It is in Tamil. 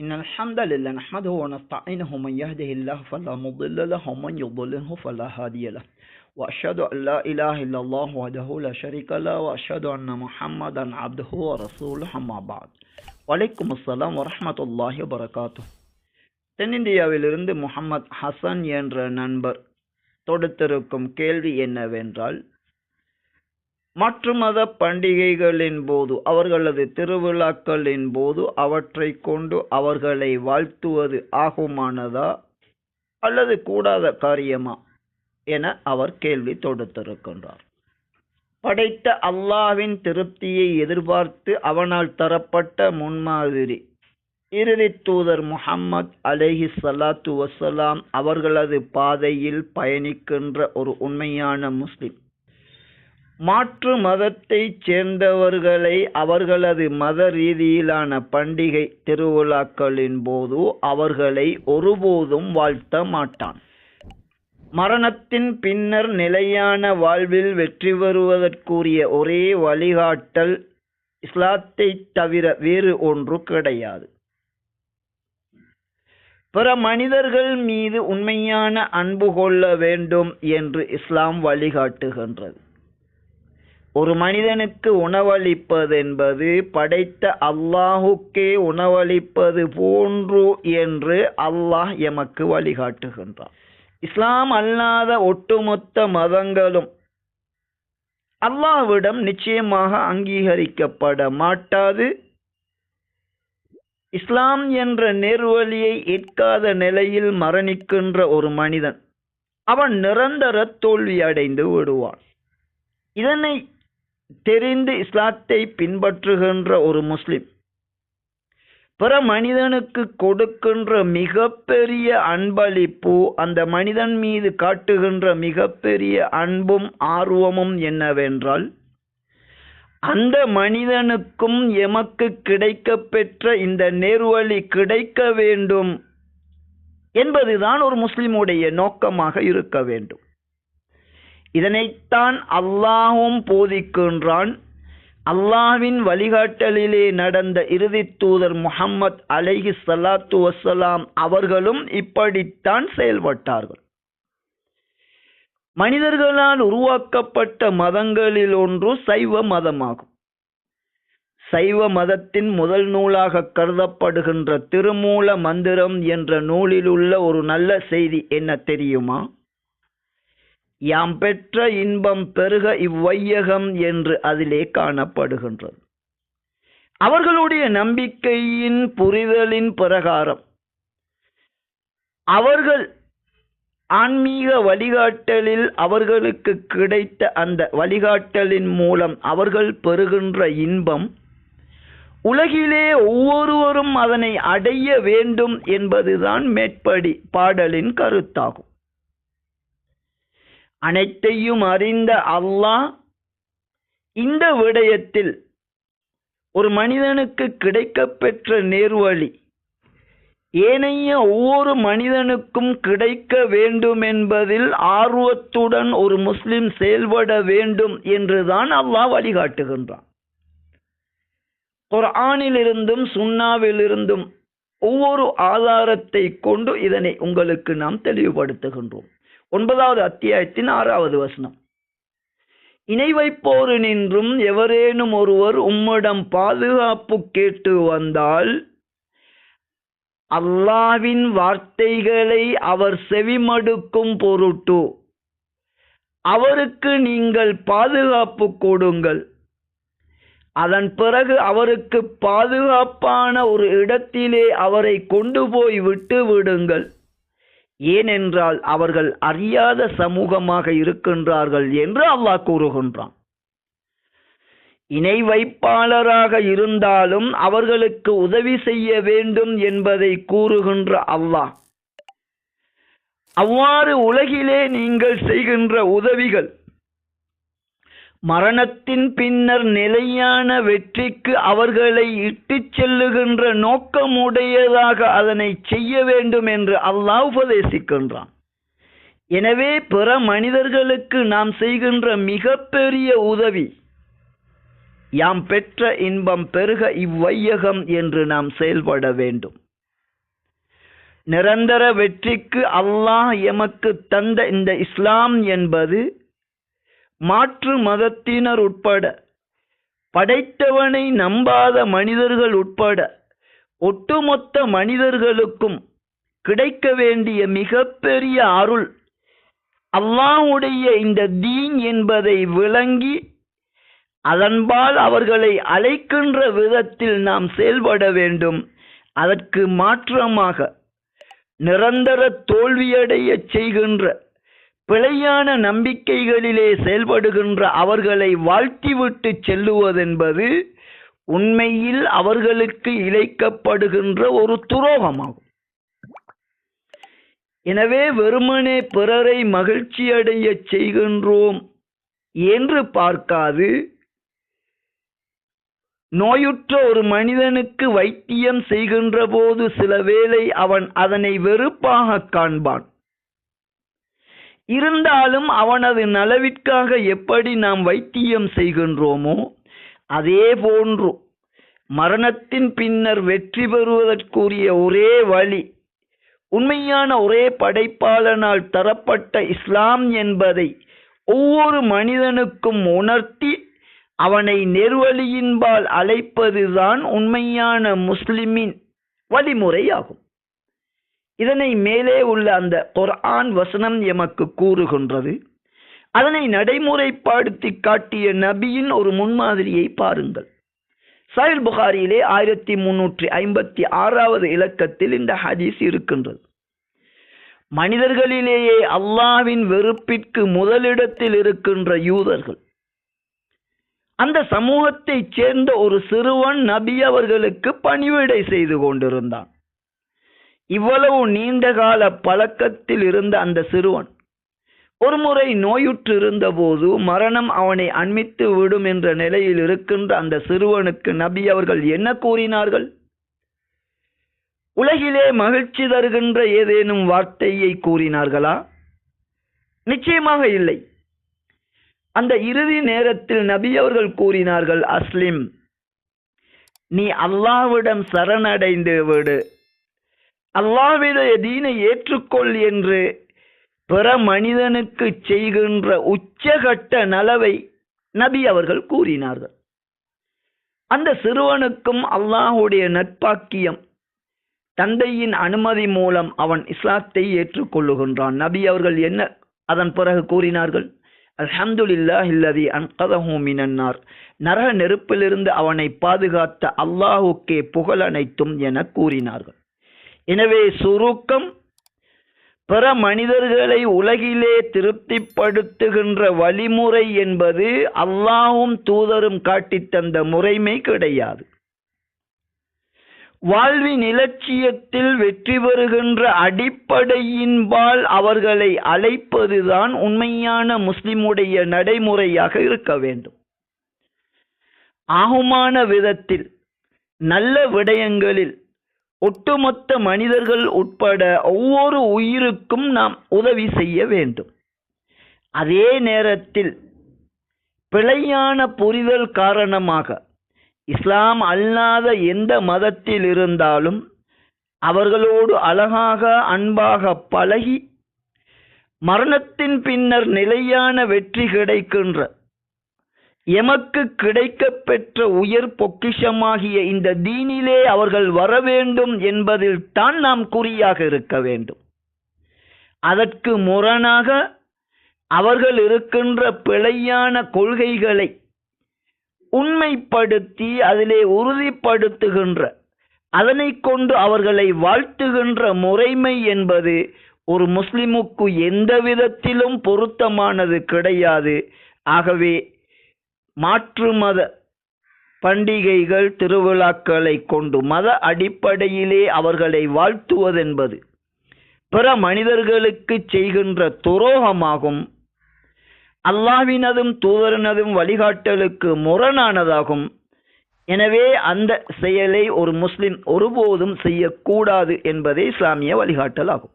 إن الحمد لله نحمده ونستعينه من يهده الله فلا مضل له ومن يضلله فلا هادي له. وأشهد أن لا إله إلا الله وحده لا شريك له وأشهد أن محمدا عبده ورسوله أما بعد. வலைக்கும் அஸ்லாம் வரமத்துல்லாஹி வரகாத்து தென்னிந்தியாவிலிருந்து முகமது ஹசன் என்ற நண்பர் தொடுத்திருக்கும் கேள்வி என்னவென்றால் மற்ற மத பண்டிகைகளின் போது அவர்களது திருவிழாக்களின் போது அவற்றை கொண்டு அவர்களை வாழ்த்துவது ஆகுமானதா அல்லது கூடாத காரியமா என அவர் கேள்வி தொடுத்திருக்கின்றார். படைத்த அல்லாவின் திருப்தியை எதிர்பார்த்து அவனால் தரப்பட்ட முன்மாதிரி இறுதி தூதர் முஹம்மத் அலேஹி சலாத்து வசலாம் அவர்களது பாதையில் பயணிக்கின்ற ஒரு உண்மையான முஸ்லிம். மாற்று மதத்தைச் சேர்ந்தவர்களை அவர்களது மத ரீதியிலான பண்டிகை திருவிழாக்களின் போது அவர்களை ஒருபோதும் வாழ்த்த மாட்டான். மரணத்தின் பின்னர் நிலையான வாழ்வில் வெற்றி பெறுவதற்குரிய ஒரே வழிகாட்டல் இஸ்லாத்தை தவிர வேறு ஒன்று கிடையாது. பிற மனிதர்கள் மீது உண்மையான அன்பு கொள்ள வேண்டும் என்று இஸ்லாம் வழிகாட்டுகின்றது. ஒரு மனிதனுக்கு உணவளிப்பது என்பது படைத்த அல்லாஹுக்கே உணவளிப்பது போன்று என்று அல்லாஹ் எமக்கு வழிகாட்டுகின்றான். இஸ்லாம் அல்லாத ஒட்டுமொத்த மதங்களும் அல்லாவிடம் நிச்சயமாக அங்கீகரிக்கப்பட மாட்டாது. இஸ்லாம் என்ற நேர்வழியை ஏற்காத நிலையில் மரணிக்கின்ற ஒரு மனிதன் அவன் நிரந்தர தோல்வி அடைந்து விடுவான். இதனை தெரிந்து இஸ்லாத்தை பின்பற்றுகின்ற ஒரு முஸ்லிம் பிற மனிதனுக்கு கொடுக்கின்ற மிகப்பெரிய அன்பளிப்பு அந்த மனிதன் மீது காட்டுகின்ற மிகப்பெரிய அன்பும் ஆர்வமும் என்னவென்றால் அந்த மனிதனுக்கும் எமக்கு கிடைக்க பெற்ற இந்த நேர்வழி கிடைக்க வேண்டும் என்பதுதான் ஒரு முஸ்லிமுடைய நோக்கமாக இருக்க வேண்டும். இதனைத்தான் அல்லாஹும் போதிக்கின்றான். அல்லாஹ்வின் வழிகாட்டலிலே நடந்த இறுதி தூதர் முஹம்மத் அலைஹி சலாத்து வசலாம் அவர்களும் இப்படித்தான் செயல்பட்டார்கள். மனிதர்களால் உருவாக்கப்பட்ட மதங்களில் ஒன்று சைவ மதமாகும். சைவ மதத்தின் முதல் நூலாக கருதப்படுகின்ற திருமூல மந்திரம் என்ற நூலில் உள்ள ஒரு நல்ல செய்தி என்ன தெரியுமா? யாம் பெற்ற இன்பம் பெருக இவ்வையகம் என்று அதிலே காணப்படுகின்றது. அவர்களுடைய நம்பிக்கையின் புரிதலின் பிரகாரம் அவர்கள் ஆன்மீக வழிகாட்டலில் அவர்களுக்கு கிடைத்த அந்த வழிகாட்டலின் மூலம் அவர்கள் பெறுகின்ற இன்பம் உலகிலே ஒவ்வொருவரும் அதனை அடைய வேண்டும் என்பதுதான் மேற்படி பாடலின் கருத்தாகும். அனைத்தையும் அறிந்த அல்லாஹ் இந்த விடயத்தில் ஒரு மனிதனுக்கு கிடைக்கப்பெற்ற நேர்வழி ஏனைய ஒவ்வொரு மனிதனுக்கும் கிடைக்க வேண்டும் என்பதில் ஆர்வத்துடன் ஒரு முஸ்லிம் செயல்பட வேண்டும் என்றுதான் அல்லாஹ் வழிகாட்டுகின்றான். குர்ஆனிலிருந்தும் சுண்ணாவிலிருந்தும் ஒவ்வொரு ஆதாரத்தை கொண்டு இதனை உங்களுக்கு நாம் தெளிவுபடுத்துகின்றோம். ஒன்பதாவது அத்தியாயத்தின் ஆறாவது வசனம். இணை வைப்போரு நின்றும் எவரேனும் ஒருவர் உம்மிடம் பாதுகாப்பு கேட்டு வந்தால் அல்லாவின் வார்த்தைகளை அவர் செவிமடுக்கும் பொருட்டு அவருக்கு நீங்கள் பாதுகாப்பு கொடுங்கள். அதன் பிறகு அவருக்கு பாதுகாப்பான ஒரு இடத்திலே அவரை கொண்டு போய் விட்டு விடுங்கள். ஏனென்றால் அவர்கள் அறியாத சமூகமாக இருக்கின்றார்கள் என்று அல்லாஹ் கூறுகின்றான். இணை வைப்பாளராக இருந்தாலும் அவர்களுக்கு உதவி செய்ய வேண்டும் என்பதை கூறுகின்ற அல்லாஹ். அவ்வாறு உலகிலே நீங்கள் செய்கின்ற உதவிகள் மரணத்தின் பின்னர் நிலையான வெற்றிக்கு அவர்களை இட்டுச் செல்லுகின்ற நோக்கமுடையதாக அதனை செய்ய வேண்டும் என்று அல்லாஹ் உபதேசிக்கின்றான். எனவே பிற மனிதர்களுக்கு நாம் செய்கின்ற மிகப்பெரிய உதவி யாம் பெற்ற இன்பம் பெருக இவ்வையகம் என்று நாம் செயல்பட வேண்டும். நிரந்தர வெற்றிக்கு அல்லாஹ் எமக்கு தந்த இந்த இஸ்லாம் என்பது மாற்று மதத்தினர் உட்பட படைத்தவனை நம்பாத மனிதர்கள் உட்பட ஒட்டுமொத்த மனிதர்களுக்கும் கிடைக்க வேண்டிய மிகப்பெரிய அருள் அல்லாவுடைய இந்த தீன் என்பதை விளங்கி அதன்பால் அவர்களை அழைக்கின்ற விதத்தில் நாம் செயல்பட வேண்டும். அதற்கு மாற்றமாக நிரந்தர தோல்வியடைய செய்கின்ற பிழையான நம்பிக்கைகளிலே செயல்படுகின்ற அவர்களை வாழ்த்திவிட்டு செல்லுவதென்பது உண்மையில் அவர்களுக்கு இழைக்கப்படுகின்ற ஒரு துரோகமாகும். எனவே வெறுமனே பிறரை மகிழ்ச்சியடைய செய்கின்றோம் என்று பார்க்காது. நோயுற்ற ஒரு மனிதனுக்கு வைத்தியம் செய்கின்ற போது சில வேளை அவன் அதனை வெறுப்பாக காண்பான். இருந்தாலும் அவனது நலவிற்காக எப்படி நாம் வைத்தியம் செய்கின்றோமோ அதே போன்று மரணத்தின் பின்னர் வெற்றி பெறுவதற்குரிய ஒரே வழி உண்மையான ஒரே படைப்பாளனால் தரப்பட்ட இஸ்லாம் என்பதை ஒவ்வொரு மனிதனுக்கும் உணர்த்தி அவனை நெருவழியின்பால் அழைப்பதுதான் உண்மையான முஸ்லிமின் வழிமுறையாகும். இதனை மேலே உள்ள அந்த குர்ஆன் வசனம் எமக்கு கூறுகின்றது. அதனை நடைமுறைப்படுத்தி காட்டிய நபியின் ஒரு முன்மாதிரியை பாருங்கள். சஹில் புகாரியிலே ஆயிரத்தி முன்னூற்றி ஐம்பத்தி ஆறாவது இலக்கத்தில் இந்த ஹதீஸ் இருக்கின்றது. மனிதர்களிலேயே அல்லாவின் வெறுப்பிற்கு முதலிடத்தில் இருக்கின்ற யூதர்கள். அந்த சமூகத்தைச் சேர்ந்த ஒரு சிறுவன் நபி அவர்களுக்கு பணிவிடை செய்து கொண்டிருந்தான். இவ்வளவு நீண்ட கால பழக்கத்தில் இருந்த அந்த சிறுவன் ஒருமுறை நோயுற்று இருந்தபோது மரணம் அவனை அண்மித்து விடும் என்ற நிலையில் இருக்கின்ற அந்த சிறுவனுக்கு நபி அவர்கள் என்ன கூறினார்கள்? உலகிலே மகிழ்ச்சி தருகின்ற ஏதேனும் வார்த்தையை கூறினார்களா? நிச்சயமாக இல்லை. அந்த இறுதி நேரத்தில் நபி அவர்கள் கூறினார்கள் அஸ்லிம் நீ அல்லாவிடம் சரணடைந்து விடு. அல்லாவிடைய தீனை ஏற்றுக்கொள் என்று பிற மனிதனுக்கு செய்கின்ற உச்சகட்ட நலவை நபி அவர்கள் கூறினார்கள். அந்த சிறுவனுக்கும் அல்லாஹுடைய நட்பாக்கியம் தந்தையின் அனுமதி மூலம் அவன் இஸ்லாத்தை ஏற்றுக்கொள்ளுகின்றான். நபி அவர்கள் என்ன அதன் பிறகு கூறினார்கள்? அல்ஹம்துல்லா இல்லதி அன்கதஹு மினன்னார். நரக நெருப்பிலிருந்து அவனை பாதுகாத்த அல்லாஹுக்கே புகழ் அனைத்தும் என கூறினார்கள். எனவே சுருக்கம் பிற மனிதர்களை உலகிலே திருப்திப்படுத்துகின்ற வழிமுறை என்பது அல்லாஹும் தூதரும் காட்டித் தந்த முறைமை கிடையாது. வாழ்வின் இலட்சியத்தில் வெற்றி பெறுகின்ற அடிப்படையின்பால் அவர்களை அழைப்பதுதான் உண்மையான முஸ்லிமுடைய நடைமுறையாக இருக்க வேண்டும். ஆகுமான விதத்தில் நல்ல விடயங்களில் ஒட்டுமொத்த மனிதர்கள் உட்பட ஒவ்வொரு உயிருக்கும் நாம் உதவி செய்ய வேண்டும். அதே நேரத்தில் பிழையான புரிதல் காரணமாக இஸ்லாம் அல்லாத எந்த மதத்தில் இருந்தாலும் அவர்களோடு அழகாக அன்பாக பழகி மரணத்தின் பின்னர் நிலையான வெற்றி கிடைக்கின்ற எமக்கு கிடைக்க பெற்ற உயர் பொக்கிஷமாகிய இந்த தீனிலே அவர்கள் வர வேண்டும் என்பதில் தான் நாம் குறியாக இருக்க வேண்டும். அதற்கு முரணாக அவர்கள் இருக்கின்ற பிழையான கொள்கைகளை உண்மைப்படுத்தி அதிலே உறுதிப்படுத்துகின்ற அதனை கொண்டு அவர்களை வாழ்த்துகின்ற முறைமை என்பது ஒரு முஸ்லிமுக்கு எந்த விதத்திலும் பொருத்தமானது கிடையாது. ஆகவே மாற்று மத பண்டிகைகள் திருவிழாக்களை கொண்டு மத அடிப்படையிலே அவர்களை வாழ்த்துவதென்பது பிற மனிதர்களுக்கு செய்கின்ற துரோகமாகும். அல்லாவினதும் தூதரனதும் வழிகாட்டலுக்கு முரணானதாகும். எனவே அந்த செயலை ஒரு முஸ்லிம் ஒருபோதும் செய்யக்கூடாது என்பதே இஸ்லாமிய வழிகாட்டலாகும்.